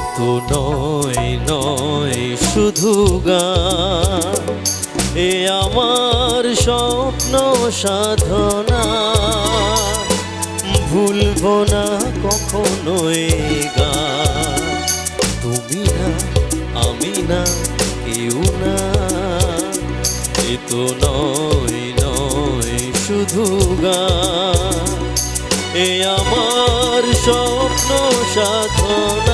তো নয় নয় শুধু গান। এ আমার স্বপ্ন সাধনা। ভুলবো না কখনো গান। তুমি না, আমি না, কেউ না। এ তো নয় নয় শুধু গান। এ আমার স্বপ্ন সাধনা।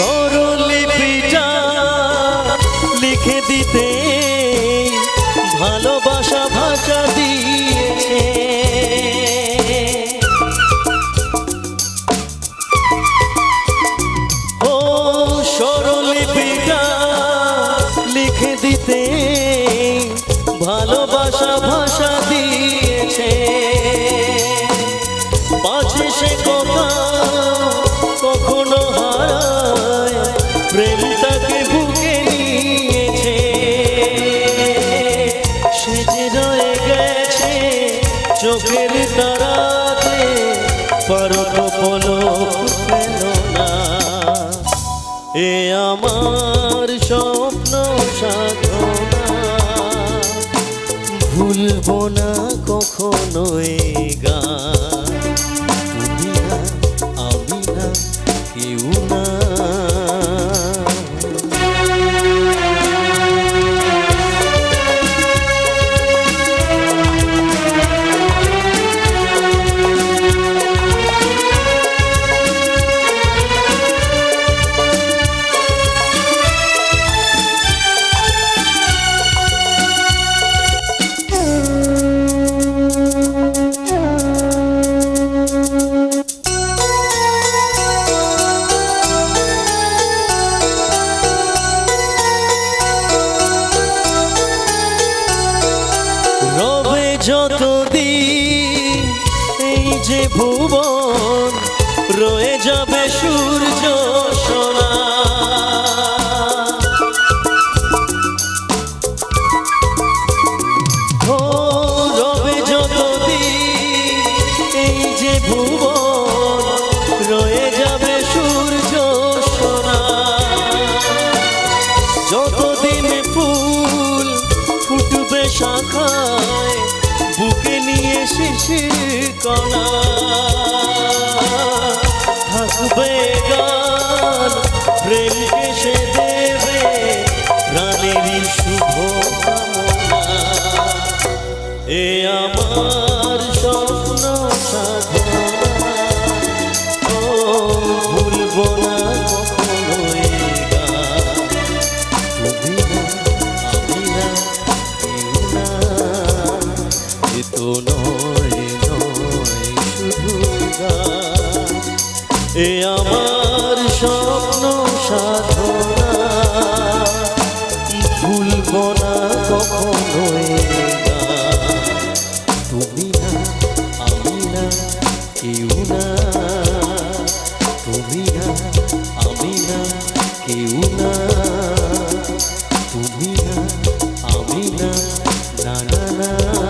স্বরলিপিটা লিখে দিতে, ভালোবাসা ভাষা দিয়েছে ও স্বরলিপিটা লিখে দিতে, ভালোবাসা ভাষা দিয়েছে। পাছে সে পলক পেল না। আমার স্বপ্ন সাধনা। ভুলব না কখনো আমি না কেউ না দিন এই যে ভুবন রয়ে যাবে সূর্য। কণা থাকবে গান প্রেমকে এ আমার স্বপ্ন সাধনা। ভুলব না কখনো এ গান তুমি না, আমি না, কেউ না। তুমি না, আমি না, কেউ না। তুমি না, আমি না না না।